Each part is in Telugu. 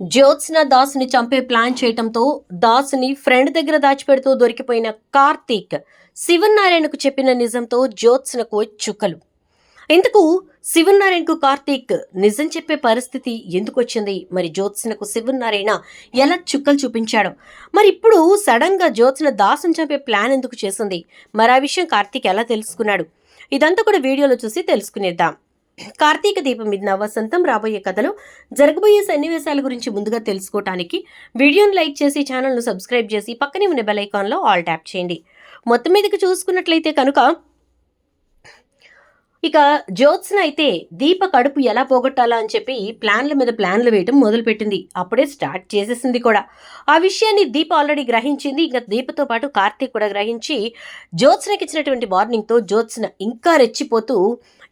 జ్యోత్స్న దాస్ని చంపే ప్లాన్ చేయటంతో దాస్ని ఫ్రెండ్ దగ్గర దాచిపెడుతూ దొరికిపోయిన కార్తీక్ శివన్నారాయణకు చెప్పిన నిజంతో జ్యోత్స్నకు చుక్కలు. ఇందుకు శివన్నారాయణకు కార్తీక్ నిజం చెప్పే పరిస్థితి ఎందుకు వచ్చింది? మరి జ్యోత్స్నకు శివన్నారాయణ ఎలా చుక్కలు చూపించాడు? మరి ఇప్పుడు సడన్గా జ్యోత్స్న దాసుని చంపే ప్లాన్ ఎందుకు చేసింది? మరి ఆ విషయం కార్తీక్ ఎలా తెలుసుకున్నాడు? ఇదంతా కూడా వీడియోలో చూసి తెలుసుకునేద్దాం. కార్తీక దీపం మీద వసంతం రాబోయే కథలో జరగబోయే సన్నివేశాల గురించి ముందుగా తెలుసుకోవటానికి వీడియోను లైక్ చేసి ఛానల్ను సబ్స్క్రైబ్ చేసి పక్కనే ఉన్న బెల్ ఐకాన్లో ఆల్ ట్యాప్ చేయండి. మొత్తం మీదకి చూసుకున్నట్లయితే కనుక ఇక జ్యోత్స్న అయితే దీప కడుపు ఎలా పోగొట్టాలా అని చెప్పి ప్లాన్ల మీద ప్లాన్లు వేయటం మొదలుపెట్టింది. అప్పుడే స్టార్ట్ చేసేసింది కూడా. ఆ విషయాన్ని దీప ఆల్రెడీ గ్రహించింది. ఇంకా దీపతో పాటు కార్తీక్ కూడా గ్రహించి జ్యోత్స్నకి ఇచ్చినటువంటి వార్నింగ్తో జ్యోత్స్న ఇంకా రెచ్చిపోతూ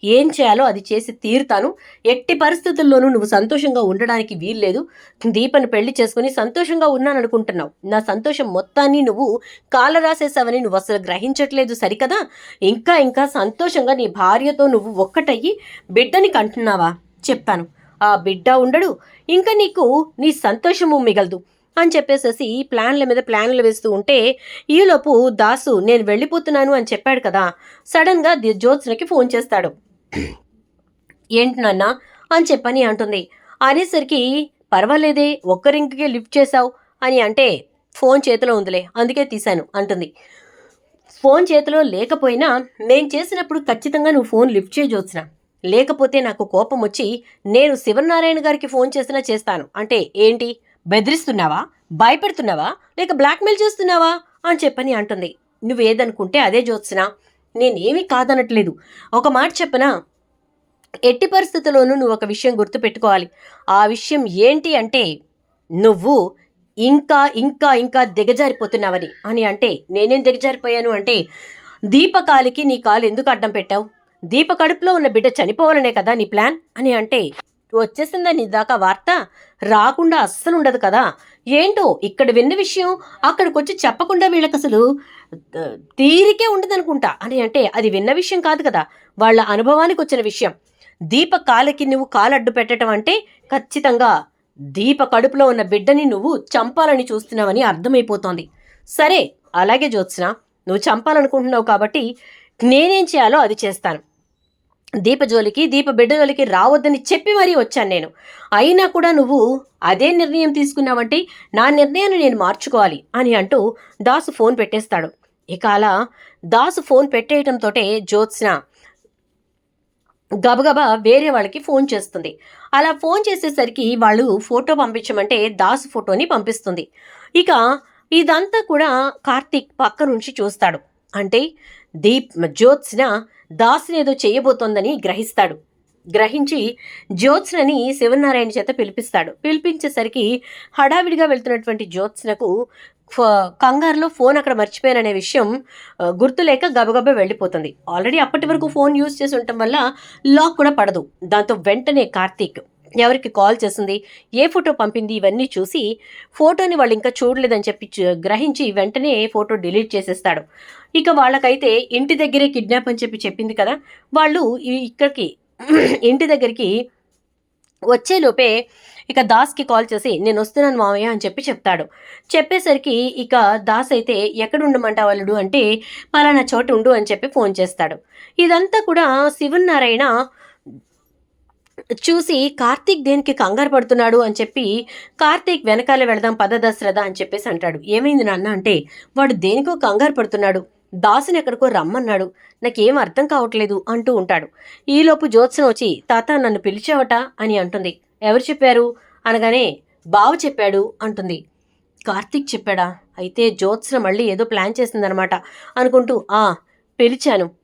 ఏం చేయాలో అది చేసి తీరుతాను. ఎట్టి పరిస్థితుల్లోనూ నువ్వు సంతోషంగా ఉండడానికి వీల్లేదు. దీపను పెళ్ళి చేసుకుని సంతోషంగా ఉన్నాననుకుంటున్నావు. నా సంతోషం మొత్తాన్ని నువ్వు కాల రాసేసావని నువ్వు అసలు గ్రహించట్లేదు సరికదా? ఇంకా ఇంకా సంతోషంగా నీ భార్యతో నువ్వు ఒక్కటయ్యి బిడ్డని కంటున్నావా? చెప్తాను ఆ బిడ్డ ఉండడు. ఇంకా నీకు నీ సంతోషము మిగలదు అని చెప్పేసేసి ప్లాన్ల మీద ప్లాన్లు వేస్తూ ఉంటే ఈలోపు దాసు నేను వెళ్ళిపోతున్నాను అని చెప్పాడు కదా. సడన్గా ది- జ్యోత్స్నకి ఫోన్ చేస్తాడు. ఏంటి నాన్న అని చెప్పని అంటుంది. అనేసరికి పర్వాలేదే ఒక్క రింగ్కే లిఫ్ట్ చేశావు అని అంటే ఫోన్ చేతిలో ఉందిలే అందుకే తీశాను అంటుంది. ఫోన్ చేతిలో లేకపోయినా నేను చేసినప్పుడు ఖచ్చితంగా నువ్వు ఫోన్ లిఫ్ట్ చేయొచ్చున లేకపోతే నాకు కోపం వచ్చి నేను శివనారాయణ గారికి ఫోన్ చేసినా చేస్తాను. అంటే ఏంటి? బెదిరిస్తున్నావా? భయపెడుతున్నావా? లేక బ్లాక్మెయిల్ చేస్తున్నావా? అని చెప్పని అంటుంది. నువ్వేదనుకుంటే అదే జ్యోత్స్న. నేనేమీ కాదనట్లేదు. ఒక మాట చెప్పనా? ఎట్టి పరిస్థితుల్లోనూ నువ్వు ఒక విషయం గుర్తుపెట్టుకోవాలి. ఆ విషయం ఏంటి అంటే నువ్వు ఇంకా ఇంకా ఇంకా దిగజారిపోతున్నావని. అని అంటే నేనేం దిగజారిపోయాను అంటే దీపకాలికి నీ కాలు ఎందుకు అడ్డం పెట్టావు? దీప కడుపులో ఉన్న బిడ్డ చనిపోవాలనే కదా నీ ప్లాన్? అని అంటే వచ్చేసిందని నీ దాకా వార్త? రాకుండా అస్సలు ఉండదు కదా. ఏంటో ఇక్కడ విన్న విషయం అక్కడికి వచ్చి చెప్పకుండా వీళ్ళకి అసలు తీరికే ఉండదనుకుంటా. అని అంటే అది విన్న విషయం కాదు కదా. వాళ్ళ అనుభవానికి వచ్చిన విషయం. దీప కాలకి నువ్వు కాలడ్డు పెట్టడం అంటే ఖచ్చితంగా దీప కడుపులో ఉన్న బిడ్డని నువ్వు చంపాలని చూస్తున్నావని అర్థమైపోతోంది. సరే అలాగే జ్యోత్స్న నువ్వు చంపాలనుకుంటున్నావు కాబట్టి నేనేం చేయాలో అది చేస్తాను. దీప జోలికి దీప బిడ్డ జోలికి రావద్దని చెప్పి మరీ వచ్చాను నేను. అయినా కూడా నువ్వు అదే నిర్ణయం తీసుకున్నావంటే నా నిర్ణయాన్ని నేను మార్చుకోవాలి అని అంటూ దాసు ఫోన్ పెట్టేస్తాడు. ఇక అలా దాసు ఫోన్ పెట్టేయటంతో జ్యోత్స్న గబగబా వేరే వాళ్ళకి ఫోన్ చేస్తుంది. అలా ఫోన్ చేసేసరికి వాళ్ళు ఫోటో పంపించమంటే దాసు ఫోటోని పంపిస్తుంది. ఇక ఇదంతా కూడా కార్తీక్ పక్క నుంచి చూస్తాడు. అంటే దీప్ జ్యోత్స్న దాసుని ఏదో చేయబోతోందని గ్రహిస్తాడు. గ్రహించి జ్యోత్స్నని శివనారాయణ చేత పిలిపిస్తాడు. పిలిపించేసరికి హడావిడిగా వెళ్తున్నటువంటి జ్యోత్స్నకు కంగారులో ఫోన్ అక్కడ మర్చిపోయాననే విషయం గుర్తులేక గబగబా వెళ్ళిపోతుంది. ఆల్రెడీ అప్పటి వరకు ఫోన్ యూజ్ చేసి ఉండటం వల్ల లాక్ కూడా పడదు. దాంతో వెంటనే కార్తీక్ ఎవరికి కాల్ చేసింది ఏ ఫోటో పంపింది ఇవన్నీ చూసి ఫోటోని వాళ్ళు ఇంకా చూడలేదని చెప్పి గ్రహించి వెంటనే ఫోటో డిలీట్ చేసేస్తాడు. ఇక వాళ్ళకైతే ఇంటి దగ్గరే కిడ్నాప్ అని చెప్పి చెప్పింది కదా వాళ్ళు ఇక్కడికి ఇంటి దగ్గరికి వచ్చేలోపే ఇక దాస్కి కాల్ చేసి నేను వస్తున్నాను మామయ్య అని చెప్పి చెప్తాడు. చెప్పేసరికి ఇక దాస్ అయితే ఎక్కడ ఉండమంటా అల్లుడు? అంటే పలానా చోట ఉండు అని చెప్పి ఫోన్ చేస్తాడు. ఇదంతా కూడా శివనారాయణ చూసి కార్తీక్ దేనికి కంగారు పడుతున్నాడు అని చెప్పి కార్తీక్ వెనకాల వెళదాం పద దశరథ అని చెప్పేసి అంటాడు. ఏమైంది నాన్న అంటే వాడు దేనికో కంగారు పడుతున్నాడు. దాసుని ఎక్కడికో రమ్మన్నాడు. నాకేం అర్థం కావట్లేదు అంటూ ఉంటాడు. ఈలోపు జ్యోత్సన వచ్చి తాత నన్ను పిలిచావట అని అంటుంది. ఎవరు చెప్పారు? అనగానే బావ చెప్పాడు అంటుంది. కార్తీక్ చెప్పాడా? అయితే జ్యోత్సన మళ్ళీ ఏదో ప్లాన్ చేసిందనమాట అనుకుంటూ ఆ పిలిచాను.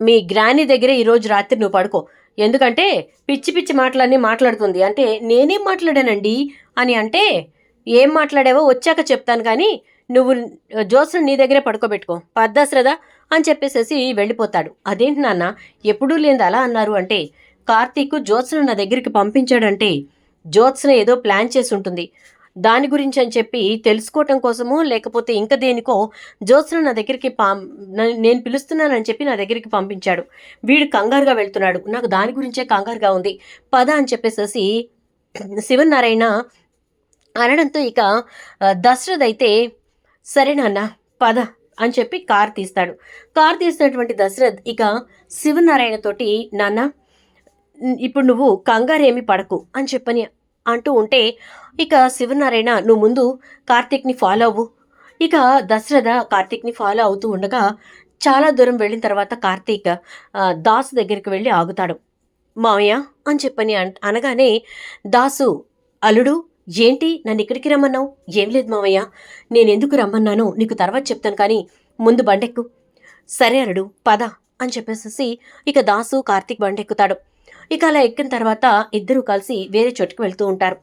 మీ గ్రాని దగ్గర ఈరోజు రాత్రి నువ్వు పడుకో. ఎందుకంటే పిచ్చి పిచ్చి మాటలన్నీ మాట్లాడుతుంది. అంటే నేనేం మాట్లాడానండి? అని అంటే ఏం మాట్లాడావో వచ్చాక చెప్తాను కానీ నువ్వు జ్యోత్సన నీ దగ్గరే పడుకోబెట్టుకో. పద్దాశ్రదా అని చెప్పేసేసి వెళ్ళిపోతాడు. అదేంటి నాన్న? ఎప్పుడూ లేనిది అలా అన్నారు అంటే కార్తీక్ జ్యోత్సన నా దగ్గరికి పంపించాడంటే జ్యోత్సన ఏదో ప్లాన్ చేసి ఉంటుంది. దాని గురించి అని చెప్పి తెలుసుకోవటం కోసమో లేకపోతే ఇంకా దేనికో జ్యోత్స్న నా దగ్గరికి పం నేను పిలుస్తున్నానని చెప్పి నా దగ్గరికి పంపించాడు. వీడు కంగారుగా వెళ్తున్నాడు. నాకు దాని గురించే కంగారుగా ఉంది. పద అని చెప్పేసేసి శివనారాయణ అనడంతో ఇక దశరథ్ అయితే సరే నాన్న పద అని చెప్పి కార్ తీస్తాడు. కార్ తీసినటువంటి దశరథ్ ఇక శివనారాయణ తోటి నాన్న ఇప్పుడు నువ్వు కంగారేమి పడకు అని చెప్పని అంటూ ఉంటే ఇక శివనారాయణ నువ్వు ముందు కార్తీక్ని ఫాలో అవ్వు. ఇక దశరథ కార్తీక్ని ఫాలో అవుతూ ఉండగా చాలా దూరం వెళ్ళిన తర్వాత కార్తీక్ దాసు దగ్గరికి వెళ్ళి ఆగుతాడు. మావయ్య అని చెప్పని అన్- అనగానే దాసు అల్లుడు ఏంటి? నన్ను ఇక్కడికి రమ్మన్నావు? ఏం లేదు మావయ్య నేను ఎందుకు రమ్మన్నానో నీకు తర్వాత చెప్తాను కానీ ముందు బండెక్కు. సరే అల్లుడు పద అని చెప్పేసేసి ఇక దాసు కార్తీక్ బండెక్కుతాడు. ఇక అలా ఎక్కిన తర్వాత ఇద్దరూ కలిసి వేరే చోటుకి వెళ్తూ ఉంటారు.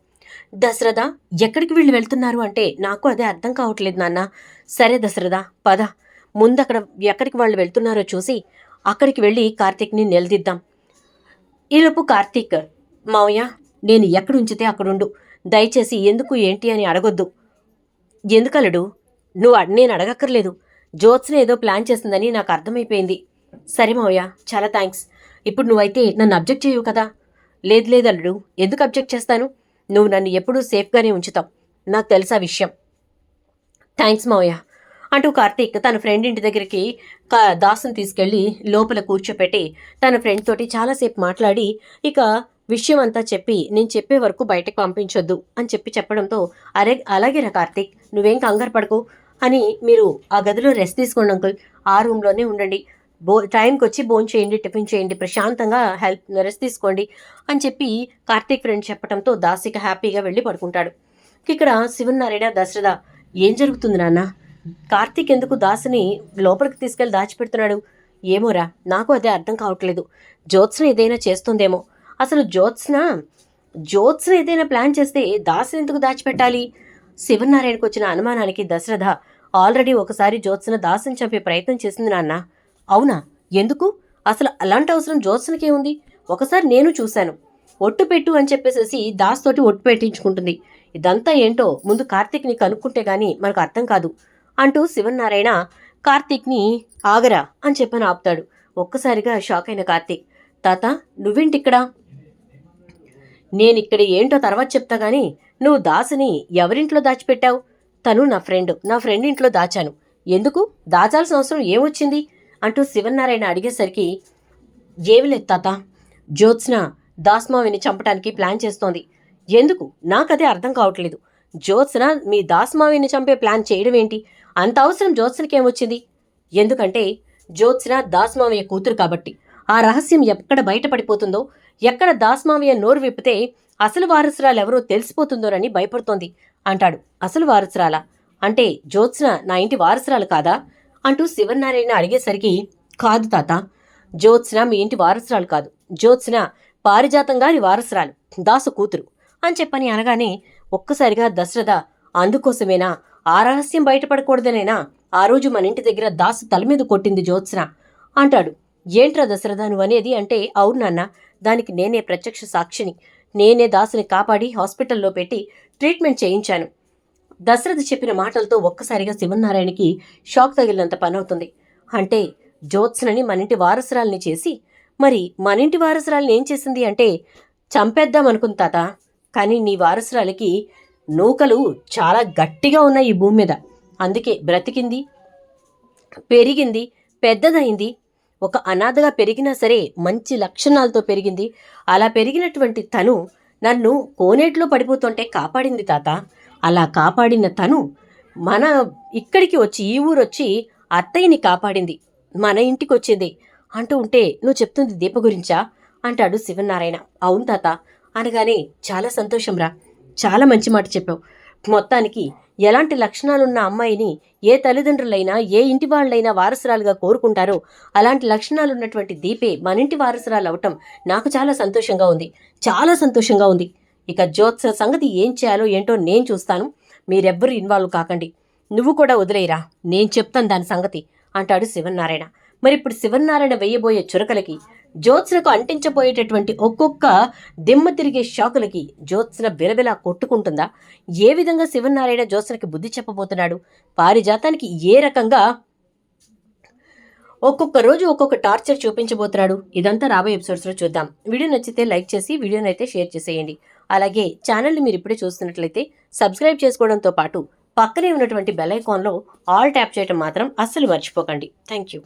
దశరథ ఎక్కడికి వీళ్ళు వెళ్తున్నారు అంటే నాకు అదే అర్థం కావట్లేదు నాన్న. సరే దశరథ పద. ముందు అక్కడ ఎక్కడికి వాళ్ళు వెళ్తున్నారో చూసి అక్కడికి వెళ్ళి కార్తీక్ని నిలదీద్దాం. ఈలోపు కార్తీక్ మావయ్య నేను ఎక్కడ ఉంచితే అక్కడుండు దయచేసి ఎందుకు ఏంటి అని అడగొద్దు. ఎందుకలడు? నువ్వు నేను అడగక్కర్లేదు. జ్యోత్స్న ఏదో ప్లాన్ చేసిందని నాకు అర్థమైపోయింది. సరే మావయ్య చాలా థ్యాంక్స్. ఇప్పుడు నువ్వైతే నన్ను అబ్జెక్ట్ చేయవు కదా? లేదు లేదు అల్లుడు. ఎందుకు అబ్జెక్ట్ చేస్తాను? నువ్వు నన్ను ఎప్పుడూ సేఫ్గానే ఉంచుతావు. నాకు తెలుసా విషయం. థ్యాంక్స్ మావయ్య. అంటూ కార్తీక్ తన ఫ్రెండ్ ఇంటి దగ్గరికి కా- దాసుని తీసుకెళ్ళి లోపల కూర్చోపెట్టి తన ఫ్రెండ్ తోటి చాలాసేపు మాట్లాడి ఇక విషయం అంతా చెప్పి నేను చెప్పే వరకు బయటకు పంపించొద్దు అని చెప్పి చెప్పడంతో అరే అలాగేరా కార్తీక్. నువ్వేం కంగారు పడకు. అని మీరు ఆ గదిలో రెస్ట్ తీసుకోండి అంకుల్. ఆ రూమ్లోనే ఉండండి. బో టైంకి వచ్చి భోజనం చేయండి టిఫిన్ చేయండి ప్రశాంతంగా హెల్ప్ రెస్ట్ తీసుకోండి అని చెప్పి కార్తీక్ ఫ్రెండ్ చెప్పడంతో దాసిక హ్యాపీగా వెళ్ళి పడుకుంటాడు. ఇక్కడ శివనారాయణ దశరథ ఏం జరుగుతుంది నాన్న? కార్తీక్ ఎందుకు దాసిని లోపలికి తీసుకెళ్ళి దాచిపెడుతున్నాడు? ఏమోరా నాకు అదే అర్థం కావట్లేదు. జ్యోత్స్న ఏదైనా చేస్తుందేమో. అసలు జ్యోత్స్న జ్యోత్స్న ఏదైనా ప్లాన్ చేస్తే దాసిని ఎందుకు దాచిపెట్టాలి? శివనారాయణకు వచ్చిన అనుమానానికి దశరథ ఆల్రెడీ ఒకసారి జ్యోత్స్న దాసిని చంపే ప్రయత్నం చేసింది నాన్న. అవునా? ఎందుకు? అసలు అలాంటి అవసరం జ్యోత్స్నకే ఉంది. ఒకసారి నేను చూశాను. ఒట్టు పెట్టు అని చెప్పేసేసి దాస్ తోటి ఒట్టు పెట్టించుకుంటుంది. ఇదంతా ఏంటో ముందు కార్తీక్ని కనుక్కుంటే గాని మనకు అర్థం కాదు. అంటూ శివనారాయణ కార్తీక్ని ఆగరా అని చెప్పని ఆపుతాడు. ఒక్కసారిగా షాక్ అయిన కార్తీక్ తాత నువ్వేంటిక్కడ? నేనిక్కడ ఏంటో తర్వాత చెప్తా గానీ నువ్వు దాసుని ఎవరింట్లో దాచిపెట్టావు? తను నా ఫ్రెండ్ నా ఫ్రెండ్ ఇంట్లో దాచాను. ఎందుకు? దాచాల్సిన అవసరం ఏమొచ్చింది? అంటూ శివనారాయణ అడిగేసరికి ఏమి లేదు తాత జ్యోత్స్న దాస్మావిని చంపడానికి ప్లాన్ చేస్తోంది. ఎందుకు? నాకదే అర్థం కావట్లేదు. జ్యోత్స్న మీ దాస్మావిని చంపే ప్లాన్ చేయడం ఏంటి? అంత అవసరం జ్యోత్స్నకి ఏమొచ్చింది? ఎందుకంటే జ్యోత్స్న దాస్మావయ్య కూతురు కాబట్టి. ఆ రహస్యం ఎక్కడ బయటపడిపోతుందో ఎక్కడ దాస్మావయ్య నోరు విప్పితే అసలు వారసురాలు ఎవరో తెలిసిపోతుందోనని భయపడుతోంది. అంటాడు. అసలు వారసురాలా? అంటే జ్యోత్స్న నా ఇంటి వారసురాలు కాదా? అంటూ శివనారాయణ అడిగేసరికి కాదు తాత జ్యోత్స్న మీ ఇంటి వారసురాలు కాదు. జ్యోత్స్న పారిజాతం గారి వారసురాలు. దాసు కూతురు. అని చెప్పని అనగానే ఒక్కసారిగా దశరథ అందుకోసమేనా? ఆ రహస్యం బయటపడకూడదనేనా? ఆ రోజు మన ఇంటి దగ్గర దాసు తల మీద కొట్టింది జ్యోత్స్న. అంటాడు. ఏంట్రా దశరథ నువ్వు అనేది అంటే అవును నాన్న దానికి నేనే ప్రత్యక్ష సాక్షిని. నేనే దాసుని కాపాడి హాస్పిటల్లో పెట్టి ట్రీట్మెంట్ చేయించాను. దశరథ చెప్పిన మాటలతో ఒక్కసారిగా శివనారాయణకి షాక్ తగిలినంత పనవుతుంది. అంటే జ్యోత్స్నని మనింటి వారసురాల్ని చేసి మరి మనింటి వారసురాల్ని ఏం చేసింది అంటే చంపేద్దాం అనుకుంది తాత. కానీ నీ వారసురాలకి నూకలు చాలా గట్టిగా ఉన్నాయి ఈ భూమి మీద. అందుకే బ్రతికింది పెరిగింది పెద్దదైంది. ఒక అనాథగా పెరిగినా సరే మంచి లక్షణాలతో పెరిగింది. అలా పెరిగినటువంటి తను నన్ను కోనేట్లో పడిపోతుంటే కాపాడింది తాత. అలా కాపాడిన తను మన ఇక్కడికి వచ్చి ఈ ఊరు వచ్చి అత్తయ్యని కాపాడింది. మన ఇంటికి వచ్చింది అంటూ ఉంటే నువ్వు చెప్తుంది దీప గురించా? అంటాడు శివనారాయణ. అవును తాత. అనగానే చాలా సంతోషంరా. చాలా మంచి మాట చెప్పావు. మొత్తానికి ఎలాంటి లక్షణాలున్న అమ్మాయిని ఏ తల్లిదండ్రులైనా ఏ ఇంటి వాళ్ళైనా వారసురాలుగా కోరుకుంటారో అలాంటి లక్షణాలున్నటువంటి దీపే మన ఇంటి వారసురాలు అవటం నాకు చాలా సంతోషంగా ఉంది. చాలా సంతోషంగా ఉంది. ఇక జ్యోత్స సంగతి ఏం చేయాలో ఏంటో నేను చూస్తాను. మీరెవ్వరూ ఇన్వాల్వ్ కాకండి. నువ్వు కూడా వదిలేయరా. నేను చెప్తాను దాని సంగతి అంటాడు శివనారాయణ మరి ఇప్పుడు శివనారాయణ వేయబోయే చురకలకి జ్యోత్స్నకు అంటించబోయేటటువంటి ఒక్కొక్క దిమ్మ తిరిగే షాకులకి జ్యోత్స్న బిలబిలా కొట్టుకుంటుందా? ఏ విధంగా శివనారాయణ జ్యోత్స్నకి బుద్ధి చెప్పబోతున్నాడు? పారిజాతానికి ఏ రకంగా ఒక్కొక్క రోజు ఒక్కొక్క టార్చర్ చూపించబోతున్నాడు? ఇదంతా రాబోయే ఎపిసోడ్స్లో చూద్దాం. వీడియో నచ్చితే లైక్ చేసి వీడియోనైతే షేర్ చేసేయండి. అలాగే ఛానల్ని మీరు ఇప్పుడే చూస్తున్నట్లయితే సబ్స్క్రైబ్ చేసుకోవడంతో పాటు పక్కనే ఉన్నటువంటి బెల్ ఐకాన్లో ఆల్ ట్యాప్ చేయడం మాత్రం అస్సలు మర్చిపోకండి. Thank you